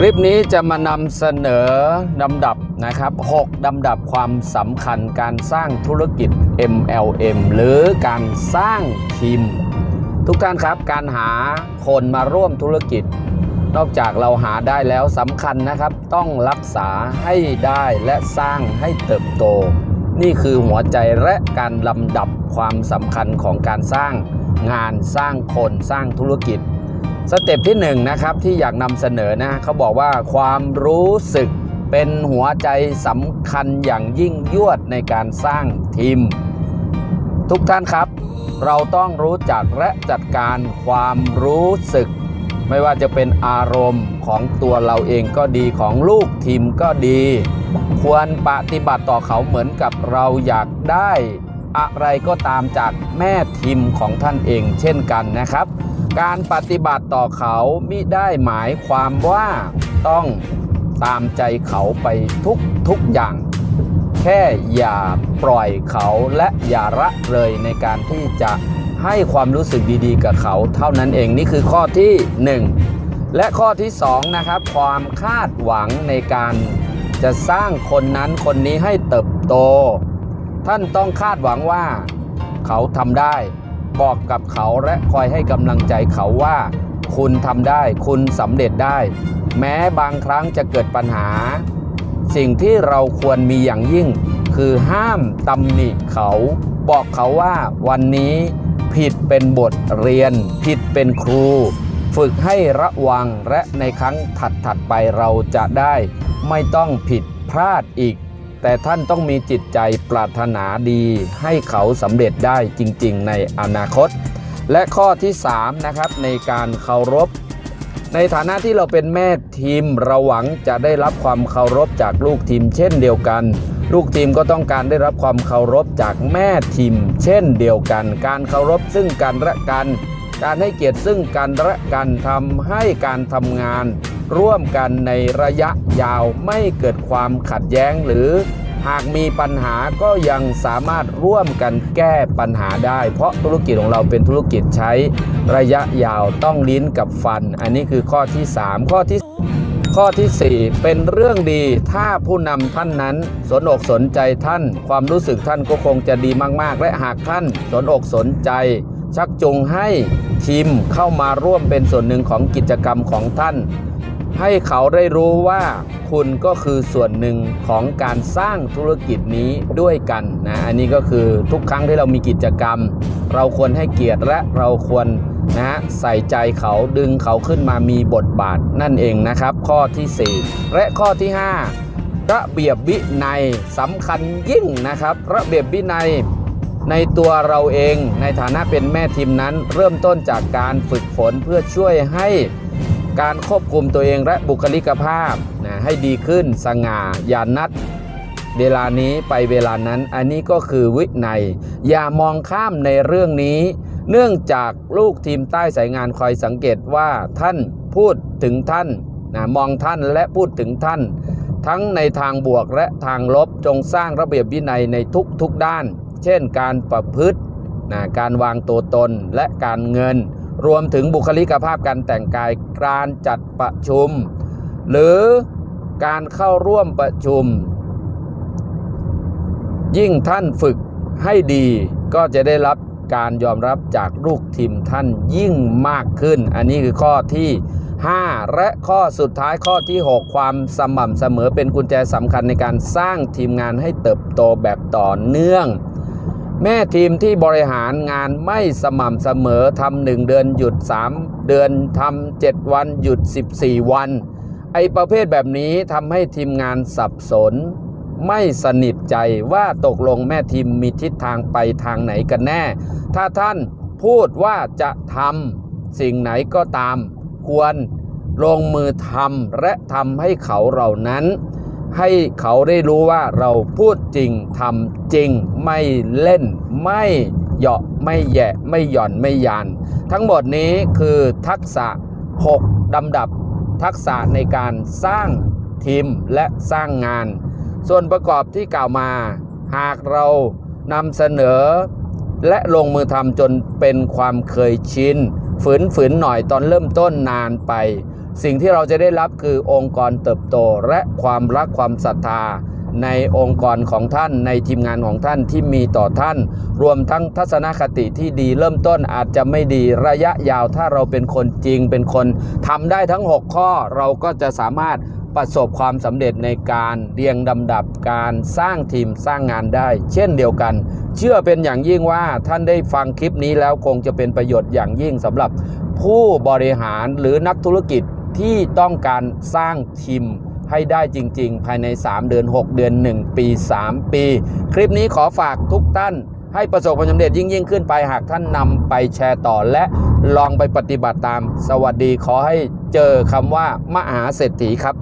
คลิปนี้จะมานำเสนอลำดับนะครับ 6ลำดับความสำคัญการสร้างธุรกิจ MLM หรือการสร้างทีม ทุกท่านครับการหาคนมาร่วมธุรกิจ นอกจากเราหาได้แล้วสำคัญนะครับ ต้องรักษาให้ได้และสร้างให้เติบโต นี่คือหัวใจและการลำดับความสำคัญของการสร้างงานสร้างคนสร้างธุรกิจ สเต็ปที่1นงนะครับที่อยากนำเสนอนะเขาบอกว่าความรู้สึกเป็นหัวใจสำคัญอย่างยิ่งยวดในการสร้างทีม ทุกท่านครับ เราต้องรู้จักและจัดการความรู้สึก ไม่ว่าจะเป็นอารมณ์ของตัวเราเองก็ดีของลูกทีมก็ดี ควรปฏิบัติต่อเขาเหมือนกับเราอยากได้ อะไรก็ตามจากแม่ทีมของท่านเองเช่นกันนะครับ การปฏิบัติต่อเขามิได้หมายความว่าต้องตามใจเขาไปทุกทุกอย่าง แค่อย่าปล่อยเขาและอย่าละเลยในการที่จะให้ความรู้สึกดีๆ กับเขา เท่านั้นเองนี่คือข้อที่ 1 และข้อที่2นะครับความคาดหวังในการจะสร้างคนนั้นคนนี้ให้เติบโต ท่านต้องคาดหวังว่าเขาทำได้ บอกกับเขาและคอยให้กำลังใจเขาว่า คุณทำได้ คุณสำเร็จได้ แม้บางครั้งจะเกิดปัญหา สิ่งที่เราควรมีอย่างยิ่ง คือห้ามตำหนิเขา บอกเขาว่าวันนี้ผิดเป็นบทเรียน ผิดเป็นครู ฝึกให้ระวังและในครั้งถัดๆไปเราจะได้ ไม่ต้องผิดพลาดอีก แต่ท่านต้องมีจิตใจปรารถนาดีให้เขาสำเร็จได้จริง ๆ ในอนาคต และข้อที่ 3 นะครับในการเคารพ ในฐานะที่เราเป็นแม่ทีมเราหวังจะได้รับความเคารพจากลูกทีมเช่นเดียวกัน ลูกทีมก็ต้องการได้รับความเคารพจากแม่ทีม เช่นเดียวกัน การเคารพซึ่งกันและกัน การให้เกียรติซึ่งกันและกันทำให้การทำงาน ร่วมกันในระยะยาวไม่เกิดความขัดแย้งหรือหากมีปัญหาก็ยังสามารถร่วมกันแก้ปัญหาได้ เพราะธุรกิจของเราเป็นธุรกิจใช้ระยะยาวต้องลิ้นกับฟัน อันนี้คือข้อที่ 3 ข้อที่ข้อทีสี่4 เป็นเรื่องดีถ้าผู้นำท่านนั้น สนอกสนใจท่าน ความรู้สึกท่านก็คงจะดีมาก ๆ และหากท่านสนอกสนใจ ชักจูงให้ทีมเข้ามาร่วมเป็นส่วนหนึ่งของกิจกรรมของท่าน ให้เขาได้รู้ว่าคุณก็คือส่วนหนึ่งของการสร้างธุรกิจนี้ด้วยกันนะ อันนี้ก็คือทุกครั้งที่เรามีกิจกรรม เราควรให้เกียรติและเราควรนะฮะใส่ใจเขาดึงเขาขึ้นมามีบทบาทนั่นเองนะครับ ข้อทีสี่4 และข้อที่ 5 ระเบียบวินัยสำคัญยิ่งนะครับ ระเบียบวินัยในตัวเราเองในฐานะเป็นแม่ทีมนั้น เริ่มต้นจากการฝึกฝนเพื่อช่วยให้ การควบคุมตัวเองและบุคลิกภาพนะให้ดีขึ้นสง่าอย่านัดเวลานี้ไปเวลานั้นอันนี้ก็คือวินัย อย่ามองข้ามในเรื่องนี้ เนื่องจากลูกทีมใต้สายงานคอยสังเกตว่าท่านพูดถึงท่านนะมองท่านและพูดถึงท่าน ทั้งในทางบวกและทางลบจงสร้างระเบียบวินัยในทุกๆด้าน เช่นการประพฤตินะการวางตัวตนและการเงิน รวมถึงบุคลิกภาพการแต่งกายการจัดประชุม หรือการเข้าร่วมประชุม ยิ่งท่านฝึกให้ดีก็จะได้รับการยอมรับจากลูกทีมท่านยิ่งมากขึ้น อันนี้คือข้อที่ 5 และข้อสุดท้ายข้อที่ 6 ความสม่ำเสมอเป็นกุญแจสำคัญในการสร้างทีมงานให้เติบโตแบบต่อเนื่อง แม่ทีมที่บริหารงานไม่สม่ำเสมอทำหนึ่งเดือนหยุด 3 เดือนทำ7วันหยุด 14 วัน ไอประเภทแบบนี้ทำให้ทีมงานสับสน ไม่สนิทใจว่าตกลงแม่ทีมมีทิศทางไปทางไหนกันแน่ ถ้าท่านพูดว่าจะทำสิ่งไหนก็ตาม ควรลงมือทำและทำให้เขาเหล่านั้น ให้เขาได้รู้ว่าเราพูดจริงทำจริง ไม่เล่น ไม่เหยาะไม่แยะไม่หย่อนไม่ยาน ทั้งหมดนี้คือทักษะ6ลำดับทักษะในการสร้างทีมและสร้างงาน ส่วนประกอบที่กล่าวมา หากเรานำเสนอ และลงมือทำจนเป็นความเคยชินฝืนฝืนหน่อยตอนเริ่มต้นนานไป สิ่งที่เราจะได้รับคือองค์กรเติบโตและความรักความศรัทธา ในองค์กรของท่านในทีมงานของท่านที่มีต่อท่าน รวมทั้งทัศนคติที่ดีเริ่มต้นอาจจะไม่ดีระยะยาวถ้าเราเป็นคนจริงเป็นคนทำได้ทั้ง 6 ข้อเราก็จะสามารถประสบความสำเร็จในการเรียงลำดับการสร้างทีมสร้างงานได้ เช่นเดียวกัน เชื่อเป็นอย่างยิ่งว่าท่านได้ฟังคลิปนี้แล้วคงจะเป็นประโยชน์อย่างยิ่งสำหรับผู้บริหารหรือนักธุรกิจ ที่ต้องการสร้างทีมให้ได้จริง ๆ ภายใน 3 เดือน 6 เดือน 1 ปี 3 ปี คลิปนี้ขอฝากทุกท่าน ให้ประสบความสำเร็จยิ่งยิ่งขึ้นไปหากท่านนำไปแชร์ต่อและลองไปปฏิบัติตาม สวัสดีขอให้เจอคำว่ามหาเศรษฐีครับ